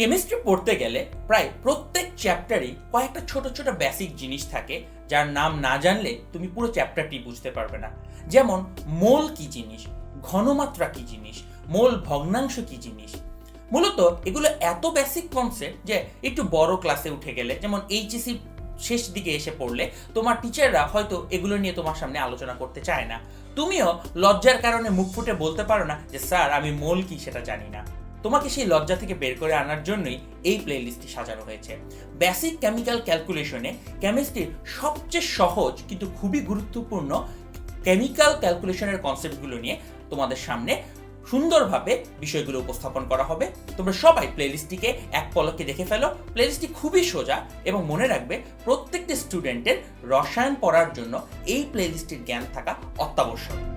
Chemistry পড়তে গেলে প্রায় প্রত্যেক চ্যাপ্টারই কয়েকটা ছোট ছোট বেসিক জিনিস থাকে, যার নাম না জানলে তুমি পুরো চ্যাপ্টারটি বুঝতে পারবে না। যেমন মোল কি জিনিস, ঘনমাত্রা কি জিনিস, মোল ভগ্নাংশ কি জিনিস। মূলত এগুলো এত বেসিক কনসেপ্ট যে একটু বড় ক্লাসে উঠে গেলে, যেমন এইচএসি শেষ দিকে এসে পড়লে, তোমার টিচাররা হয়তো এগুলো নিয়ে তোমার সামনে আলোচনা করতে চায় না। তুমিও লজ্জার কারণে মুখ ফুটে বলতে পারো না যে, স্যার, আমি মোল কি সেটা জানি না। তোমাকে সেই লজ্জা থেকে বের করে আনার জন্যই এই প্লেলিস্টটি সাজানো হয়েছে। বেসিক কেমিক্যাল ক্যালকুলেশনে কেমিস্ট্রির সবচেয়ে সহজ কিন্তু খুবই গুরুত্বপূর্ণ কেমিক্যাল ক্যালকুলেশনের কনসেপ্টগুলো নিয়ে তোমাদের সামনে সুন্দরভাবে বিষয়গুলো উপস্থাপন করা হবে। তোমরা সবাই প্লেলিস্টটিকে এক পলকে দেখে ফেলো। প্লেলিস্টটি খুবই সোজা এবং মনে রাখবে প্রত্যেকটি স্টুডেন্টের রসায়ন পড়ার জন্য এই প্লেলিস্টটির জ্ঞান থাকা অত্যাবশ্যক।